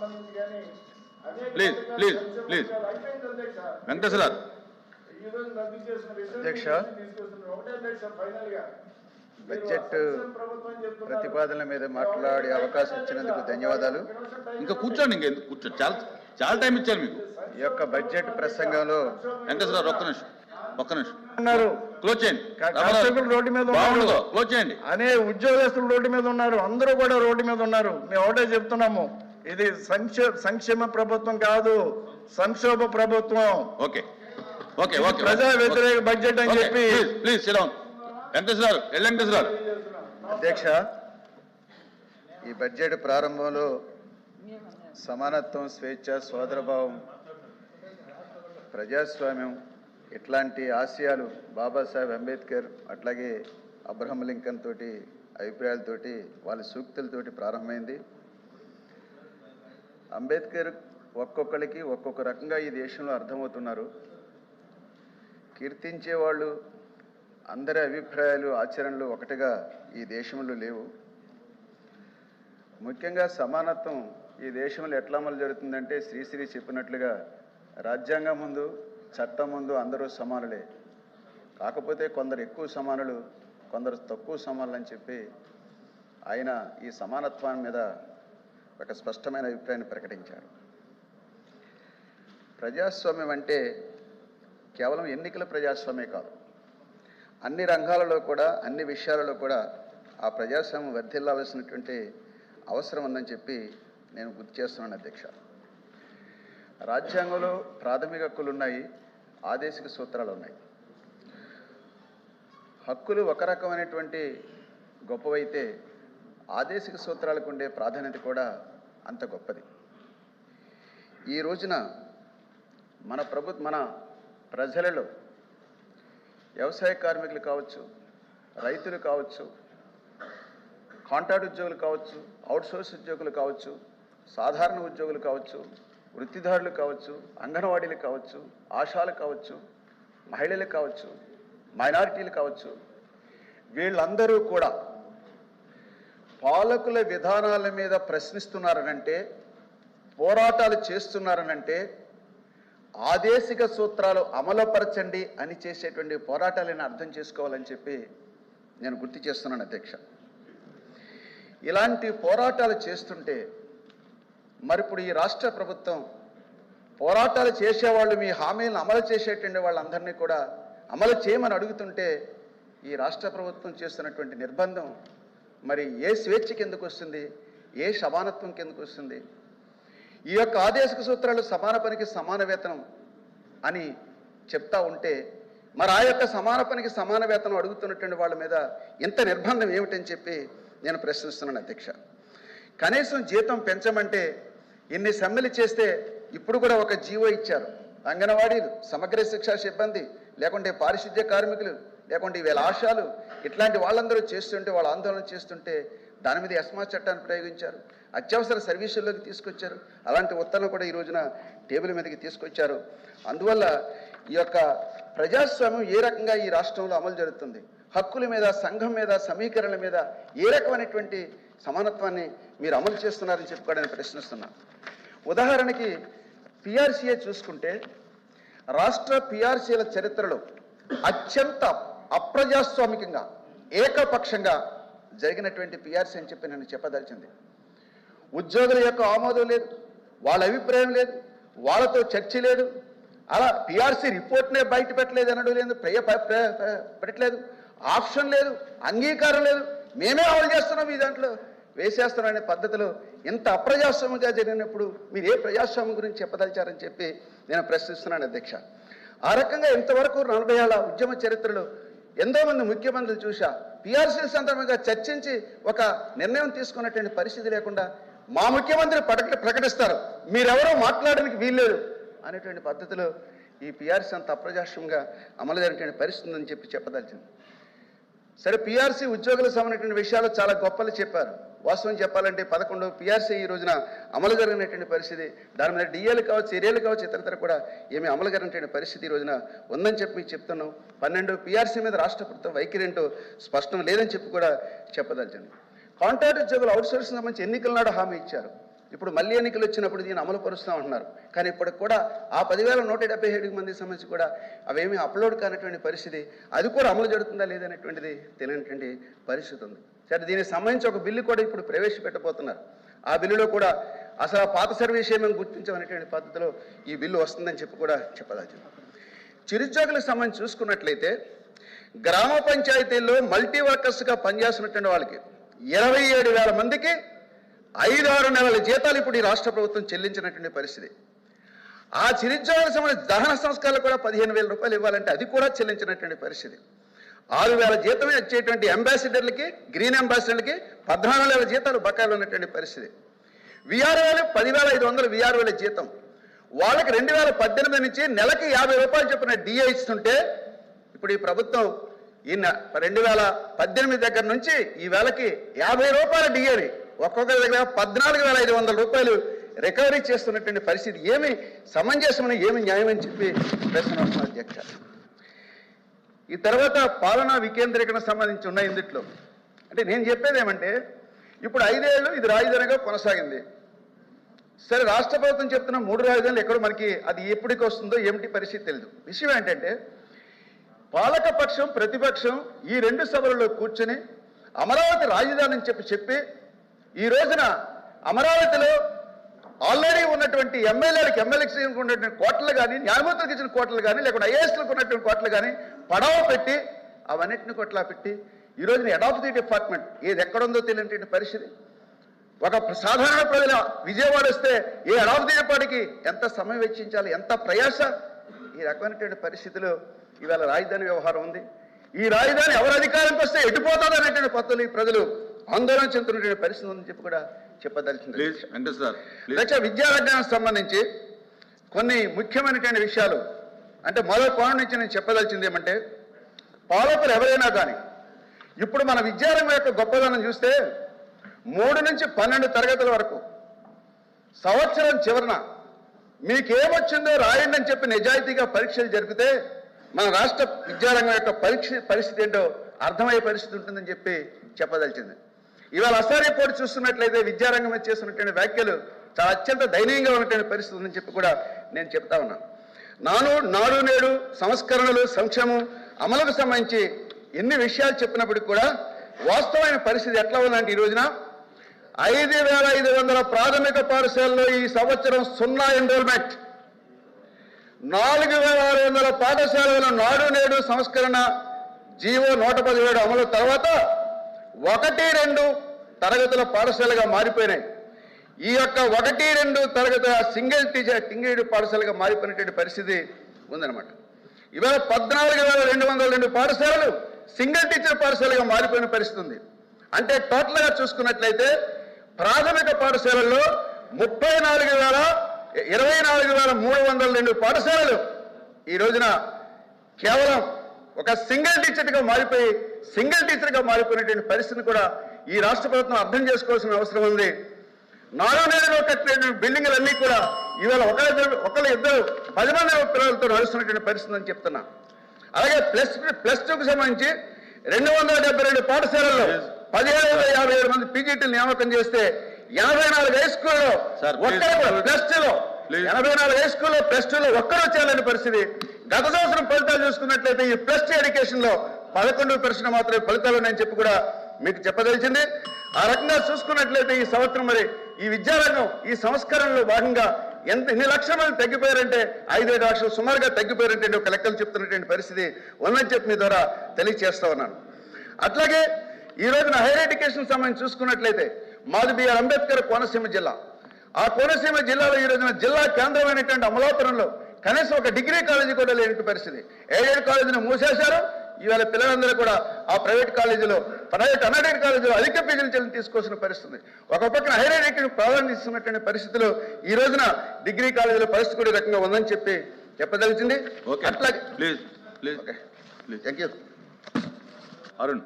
సంబంధించి కానీ please. పథకాలు అయిపోయింది అధ్యక్ష వెంకటేశ్వర బడ్జెట్. ప్రతిపాదనల మీద మాట్లాడే అవకాశం ఇచ్చినందుకు ధన్యవాదాలు. ఇంకా కూర్చోండి ఇంకా ఎందుకు కూర్చోండి చాలా చాలా టైం ఇచ్చారు మీకు. ఈ యొక్క బడ్జెట్ ప్రసంగంలో వెంకటేశ్వర ఒక్క నిమిషం ఒక్క నిమిషం. ఉన్నారు. క్లోజ్ చేయండి. కానిస్టేబుల్ రోడ్డు మీద ఉన్నారు. క్లోజ్ చేయండి. అనే ఉద్యోగస్తులు రోడ్డు మీద ఉన్నారు. అందరూ కూడా రోడ్డు మీద ఉన్నారు. మేము ఒకటే చెప్తున్నాము. ఇది సంక్షే సంక్షేమ ప్రభుత్వం కాదు సంక్షోభ ప్రభుత్వం. ఓకే. ఓకే ఓకే ప్రజా వ్యతిరేక బడ్జెట్ అని చెప్పి. ప్లీజ్ సిడౌన్ వెంకటేశ్వర గారు ఎల్ వెంకటేశ్వర గారు. అధ్యక్ష ఈ బడ్జెట్ ప్రారంభంలో సమానత్వం స్వేచ్ఛ సోదరభావం ప్రజాస్వామ్యం ఇట్లాంటి ఆశయాలు బాబాసాహెబ్ అంబేద్కర్ అట్లాగే అబ్రహం లింకన్ తోటి అభిప్రాయాలతోటి వాళ్ళ సూక్తులతోటి ప్రారంభమైంది. అంబేద్కర్ ఒక్కొక్కరికి ఒక్కొక్క రకంగా ఈ దేశంలో అర్థమవుతున్నారు. కీర్తించే వాళ్ళు అందరి అభిప్రాయాలు ఆచరణలు ఒకటిగా ఈ దేశంలో లేవు. ముఖ్యంగా సమానత్వం ఈ దేశంలో ఎట్లా అమలు జరుగుతుందంటే శ్రీశ్రీ చెప్పినట్లుగా రాజ్యాంగం ముందు చట్టం ముందు అందరూ సమానులే. కాకపోతే కొందరు ఎక్కువ సమానులు కొందరు తక్కువ సమానులు అని చెప్పి ఆయన ఈ సమానత్వం మీద ఒక స్పష్టమైన అభిప్రాయాన్ని ప్రకటించారు. ప్రజాస్వామ్యం అంటే కేవలం ఎన్నికల ప్రజాస్వామ్యమే కాదు. అన్ని రంగాలలో కూడా అన్ని విషయాలలో కూడా ఆ ప్రజాస్వామ్యం వర్ధిల్లాల్సినటువంటి అవసరం ఉందని చెప్పి నేను గుర్తు చేస్తున్నాను అధ్యక్ష. రాజ్యాంగంలో ప్రాథమిక హక్కులు ఉన్నాయి ఆదేశిక సూత్రాలు ఉన్నాయి. హక్కులు ఒక రకమైనటువంటి గొప్పవైతే ఆదేశిక సూత్రాలకు ఉండే ప్రాధాన్యత కూడా అంత గొప్పది. ఈ రోజున మన ప్రభు మన ప్రజలలో వ్యవసాయ కార్మికులు కావచ్చు రైతులు కావచ్చు కాంట్రాక్ట్ ఉద్యోగులు కావచ్చు అవుట్సోర్స్ ఉద్యోగులు కావచ్చు సాధారణ ఉద్యోగులు కావచ్చు వృత్తిదారులు కావచ్చు అంగన్వాడీలు కావచ్చు ఆశాలు కావచ్చు మహిళలు కావచ్చు మైనారిటీలు కావచ్చు వీళ్ళందరూ కూడా పాలకుల విధానాల మీద ప్రశ్నిస్తున్నారనంటే పోరాటాలు చేస్తున్నారనంటే ఆదేశిక సూత్రాలు అమలుపరచండి అని చేసేటువంటి పోరాటాలను అర్థం చేసుకోవాలని చెప్పి నేను గుర్తు చేస్తున్నాను అధ్యక్ష. ఇలాంటి పోరాటాలు చేస్తుంటే మరి ఇప్పుడు ఈ రాష్ట్ర ప్రభుత్వం పోరాటాలు చేసేవాళ్ళు మీ హామీలను అమలు చేసేటువంటి వాళ్ళందరినీ కూడా అమలు చేయమని అడుగుతుంటే ఈ రాష్ట్ర ప్రభుత్వం చేస్తున్నటువంటి నిర్బంధం మరి ఏ స్వేచ్ఛ కిందకు వస్తుంది? ఏ సమానత్వం కిందకు వస్తుంది? ఈ యొక్క ఆదేశక సూత్రాలు సమాన పనికి సమాన వేతనం అని చెప్తా ఉంటే మరి ఆ యొక్క సమాన పనికి సమాన వేతనం అడుగుతున్నటువంటి వాళ్ళ మీద ఇంత నిర్బంధం ఏమిటని చెప్పి నేను ప్రశ్నిస్తున్నాను అధ్యక్ష. కనీసం జీతం పెంచమంటే ఇన్ని సమ్మెలు చేస్తే ఇప్పుడు కూడా ఒక జీవో ఇచ్చారు. అంగన్వాడీలు సమగ్ర శిక్షా సిబ్బంది లేకుంటే పారిశుద్ధ్య కార్మికులు లేకుంటే వీళ్ళ ఆశాలు ఇట్లాంటి వాళ్ళందరూ చేస్తుంటే వాళ్ళ ఆందోళన చేస్తుంటే దాని మీద ఎస్మా చట్టాన్ని ప్రయోగించారు. అత్యవసర సర్వీసుల్లోకి తీసుకొచ్చారు. అలాంటి ఉత్తర్వులు కూడా ఈ రోజున టేబుల్ మీదకి తీసుకొచ్చారు. అందువల్ల ఈ యొక్క ప్రజాస్వామ్యం ఏ రకంగా ఈ రాష్ట్రంలో అమలు జరుగుతుంది? హక్కుల మీద సంఘం మీద సమీకరణల మీద ఏ రకమైనటువంటి సమానత్వాన్ని మీరు అమలు చేస్తున్నారని చెప్పి కూడా నేను ప్రశ్నిస్తున్నాను ఉదాహరణకి పిఆర్సీఏ చూసుకుంటే రాష్ట్ర పిఆర్సీల చరిత్రలో అత్యంత అప్రజాస్వామికంగా ఏకపక్షంగా జరిగినటువంటి పిఆర్సీ అని చెప్పి నేను చెప్పదలిచింది. ఉద్యోగుల యొక్క ఆమోదం లేదు వాళ్ళ అభిప్రాయం లేదు వాళ్ళతో చర్చ లేదు. అలా పిఆర్సీ రిపోర్ట్నే బయట పెట్టలేదు అనడం లేదు ప్రియ పెట్టలేదు. ఆప్షన్ లేదు అంగీకారం లేదు. మేమే అమలు చేస్తున్నాం ఈ దాంట్లో. వేసేస్తున్నాం అనే పద్ధతిలో ఇంత అప్రజాస్వామ్యంగా జరిగినప్పుడు మీరు ఏ ప్రజాస్వామ్యం గురించి చెప్పదలిచారని చెప్పి నేను ప్రశ్నిస్తున్నాను అధ్యక్ష. ఆ రకంగా ఇంతవరకు నలభై ఏళ్ళ ఉద్యమ చరిత్రలో ఎంతో మంది ముఖ్యమంత్రులు చూసా పిఆర్సీ సందర్భంగా చర్చించి ఒక నిర్ణయం తీసుకున్నటువంటి పరిస్థితి లేకుండా మా ముఖ్యమంత్రి ప్రకటిస్తారు. మీరెవరో మాట్లాడడానికి వీల్లేదు అనేటువంటి పద్ధతిలో ఈ పిఆర్సీ అంత అప్రజాస్యంగా అమలు జరిగినటువంటి పరిస్థితి చెప్పి చెప్పదలిచింది. సరే పిఆర్సీ ఉద్యోగులకు సంబంధించిన విషయాలు చాలా గొప్పలు చెప్పారు. వాస్తవం చెప్పాలంటే పదకొండు పిఆర్సీ ఈ రోజున అమలు జరిగినటువంటి పరిస్థితి. దాని మీద డిఏలు కావచ్చు ఏరియాలు కావచ్చు ఇతరతర కూడా ఏమి అమలు జరిగినటువంటి పరిస్థితి ఈ రోజున ఉందని చెప్పి మీకు చెప్తున్నాం. పన్నెండు పిఆర్సీ మీద రాష్ట్ర ప్రభుత్వం వైఖరి ఏంటో స్పష్టం లేదని చెప్పి కూడా చెప్పదలిచింది. కాంట్రాక్ట్ ఉద్యోగులు అవుట్సోర్స్ సంబంధించి ఎన్నికల నాడు హామీ ఇచ్చారు. ఇప్పుడు మళ్ళీ ఎన్నికలు వచ్చినప్పుడు దీన్ని అమలు పరుస్తూ ఉంటున్నారు కానీ ఇప్పటికి కూడా ఆ పదివేల నూట డెబ్బై ఏడు మంది సంబంధించి కూడా అవేమీ అప్లోడ్ కానటువంటి పరిస్థితి. అది కూడా అమలు జరుగుతుందా లేదనేటువంటిది తెలియనటువంటి పరిస్థితి ఉంది. సరే దీనికి సంబంధించి ఒక బిల్లు కూడా ఇప్పుడు ప్రవేశపెట్టబోతున్నారు. ఆ బిల్లులో కూడా అసలు ఆ పాత సర్వీస్ ఏమేమి గుర్తించమనేటువంటి పద్ధతిలో ఈ బిల్లు వస్తుందని చెప్పి కూడా చెప్పదాచు చిరుద్యోగులకు సంబంధించి చూసుకున్నట్లయితే గ్రామ పంచాయతీల్లో మల్టీ వర్కర్స్గా పనిచేస్తున్నటువంటి వాళ్ళకి ఇరవై ఏడు వేల మందికి ఐదు ఆరు నెలల జీతాలు ఇప్పుడు ఈ రాష్ట్ర ప్రభుత్వం చెల్లించినటువంటి పరిస్థితి. ఆ చిరుద్యోగులకు సంబంధించి దహన సంస్కారాలు కూడా పదిహేను వేల రూపాయలు ఇవ్వాలంటే అది కూడా చెల్లించినటువంటి పరిస్థితి. ఆరు వేల జీతమే ఇచ్చేటువంటి అంబాసిడర్లకి గ్రీన్ అంబాసిడర్లకి పద్నాలుగు వేల జీతాలు బకాయిలు ఉన్నటువంటి పరిస్థితి. విఆర్ఓలు పదివేల ఐదు వందలు విఆర్ఓల జీతం. వాళ్ళకి రెండు వేల పద్దెనిమిది నుంచి నెలకి యాభై రూపాయలు చొప్పున డిఏ ఇస్తుంటే ఇప్పుడు ఈ ప్రభుత్వం ఈ రెండు వేల పద్దెనిమిది దగ్గర నుంచి ఈ వేలకి యాభై రూపాయల డిఏని ఒక్కొక్కరి దగ్గర పద్నాలుగు వేల ఐదు వందల రూపాయలు రికవరీ చేస్తున్నటువంటి పరిస్థితి ఏమి సమంజసమని ఏమి న్యాయమని చెప్పి ప్రశ్న అధ్యక్ష. ఈ తర్వాత పాలనా వికేంద్రీకరణ సంబంధించి ఉన్న ఇందుట్లో. అంటే నేను చెప్పేది ఏమంటే ఇప్పుడు ఐదేళ్ళు ఇది రాజధానిగా కొనసాగింది. సరే రాష్ట్ర ప్రభుత్వం చెప్తున్న మూడు రాజధానులు ఎక్కడ మనకి అది ఎప్పటికి వస్తుందో ఏమిటి పరిస్థితి తెలియదు విషయం ఏంటంటే పాలక పక్షం ప్రతిపక్షం ఈ రెండు సభలలో కూర్చొని అమరావతి రాజధాని అని చెప్పి చెప్పి ఈ రోజున అమరావతిలో ఆల్రెడీ ఉన్నటువంటి ఎమ్మెల్యేలకు ఎమ్మెల్యేకి ఉన్నటువంటి కోటలు కానీ న్యాయమూర్తులకు ఇచ్చిన కోటలు కానీ లేకుంటే ఐఏఎస్లకు ఉన్నటువంటి కోటలు కానీ పడవ పెట్టి అవన్నిటిని కొట్లా పెట్టి ఈ రోజున హెడ్ ఆఫ్ ది డిపార్ట్మెంట్ ఏది ఎక్కడుందో తెలియనటువంటి పరిస్థితి. ఒక సాధారణ ప్రజల విజయవాడ వస్తే ఏ అడాప్తీయపాటికి ఎంత సమయం వెచ్చించాలి ఎంత ప్రయాస? ఈ రకమైనటువంటి పరిస్థితిలో ఇవాళ రాజధాని వ్యవహారం ఉంది. ఈ రాజధాని ఎవరు అధికారంకి వస్తే ఎటుపోతుంది అనేటువంటి పద్ధతులు ఈ ప్రజలు ఆందోళన చెందుతున్నటువంటి పరిస్థితి ఉందని చెప్పి కూడా చెప్పదలిచింది. వెంకటేష్ సార్ లక్ష విద్యారంగానికి సంబంధించి కొన్ని ముఖ్యమైనటువంటి విషయాలు అంటే మొదటి కోణం నుంచి నేను చెప్పదలిచింది ఏమంటే పాలకులు ఎవరైనా కానీ ఇప్పుడు మన విద్యారంగం యొక్క గొప్పదనం చూస్తే మూడు నుంచి పన్నెండు తరగతుల వరకు సంవత్సరం చివరన మీకేమొచ్చిందో రాయండి అని చెప్పి నిజాయితీగా పరీక్షలు జరిపితే మన రాష్ట్ర విద్యారంగం యొక్క పరీక్ష పరిస్థితి ఏంటో అర్థమయ్యే పరిస్థితి ఉంటుందని చెప్పి చెప్పదలిచింది. ఇవాళ అసారి పోటీ చూస్తున్నట్లయితే విద్యారంగం చేస్తున్నటువంటి వ్యాఖ్యలు చాలా అత్యంత దయనీయంగా ఉన్నటువంటి పరిస్థితి ఉందని చెప్పి కూడా నేను చెప్తా ఉన్నాను. నాను నాడు నేడు సంస్కరణలు సంక్షేమం అమలుకు సంబంధించి ఎన్ని విషయాలు చెప్పినప్పటికీ కూడా వాస్తవమైన పరిస్థితి ఎట్లా ఉందంటే ఈ రోజున ఐదు వేల ఐదు వందల ప్రాథమిక పాఠశాలలో ఈ సంవత్సరం సున్నా ఎన్రోల్మెంట్ నాలుగు వేల ఆరు వందల పాఠశాలలో నాడు నేడు సంస్కరణ జీవో నూట పదిహేడు అమలు తర్వాత ఒకటి రెండు తరగతుల పాఠశాలగా మారిపోయినాయి. ఈ యొక్క ఒకటి రెండు తరగతి సింగిల్ టీచర్ సింగిల్ పాఠశాలగా మారిపోయినటువంటి పరిస్థితి ఉందన్నమాట. ఇవాళ పద్నాలుగు వేల రెండు వందల రెండు పాఠశాలలు సింగిల్ టీచర్ పాఠశాలగా మారిపోయిన పరిస్థితి ఉంది. అంటే టోటల్గా చూసుకున్నట్లయితే ప్రాథమిక పాఠశాలల్లో ముప్పై నాలుగు వేల ఇరవై నాలుగు వేల మూడు వందల రెండు పాఠశాలలు ఈ రోజున కేవలం ఒక సింగిల్ టీచర్గా మారిపోయి సింగిల్ టీచర్గా మారిపోయినటువంటి పరిస్థితిని కూడా ఈ రాష్ట్ర ప్రభుత్వం అర్థం చేసుకోవాల్సిన అవసరం ఉంది. నాలుగు నెలలో కట్టినటువంటి బిల్డింగ్లన్నీ కూడా ఇవాళ ఒకళ్ళిద్దరు ఒకళ్ళు ఇద్దరు పది మంది పిల్లలతో నడుస్తున్నటువంటి పరిస్థితి అని చెప్తున్నా అలాగే ప్లస్ ప్లస్ టూకి సంబంధించి రెండు వందల డెబ్బై రెండు పాఠశాలల్లో పదిహేడు వందల యాభై ఏడు మంది పీజీటీలు నియామకం చేస్తే ఎనభై నాలుగు హై స్కూల్లో. ఒక్కరు కూడా ప్లస్ టూలో. ఎనభై నాలుగు హై స్కూల్లో ప్లస్ టూలో ఒక్కరు వచ్చేయాలని పరిస్థితి గత సంవత్సరం ఫలితాలు చూసుకున్నట్లయితే ఈ ప్లస్ టూ ఎడ్యుకేషన్లో పదకొండు పర్సెంట్ మాత్రమే ఫలితాలు ఉన్నాయని చెప్పి కూడా మీకు చెప్పదలిచింది ఆ రకంగా చూసుకున్నట్లయితే ఈ సంవత్సరం మరి ఈ విద్యారంగం ఈ సంస్కరణలో భాగంగా ఎంత ఎన్ని లక్షల మంది తగ్గిపోయారంటే ఐదేడు లక్షలు సుమారుగా తగ్గిపోయారంటే ఒక లెక్కలు చెప్తున్నటువంటి పరిస్థితి ఉందని చెప్పి మీ ద్వారా తెలియజేస్తా ఉన్నాను. అట్లాగే ఈ రోజున హైయర్ ఎడ్యుకేషన్ సంబంధించి చూసుకున్నట్లయితే మాది బిఆర్ అంబేద్కర్ కోనసీమ జిల్లా. ఆ కోనసీమ జిల్లాలో ఈ రోజున జిల్లా కేంద్రమైనటువంటి అమలాపురంలో కనీసం ఒక డిగ్రీ కాలేజీ కూడా లేనటువంటి పరిస్థితి. ఎయిడెడ్ కాలేజీని మూసేశారు. ఇవాళ పిల్లలందరూ కూడా ఆ ప్రైవేట్ కాలేజీలో ప్రైవేట్ అన్ఎడెడ్ కాలేజీలో అధిక ఫీజులు చెల్లి తీసుకోవాల్సిన పరిస్థితి ఒక పక్కన హైయర్ ఎడ్యుకేషన్ ప్రారంభిస్తున్నటువంటి పరిస్థితిలో ఈ రోజున డిగ్రీ కాలేజీలో పరిస్థితి కూడా రకంగా ఉందని చెప్పి చెప్పదలిచింది. ఓకే. అట్లాగే please please thank you Arun.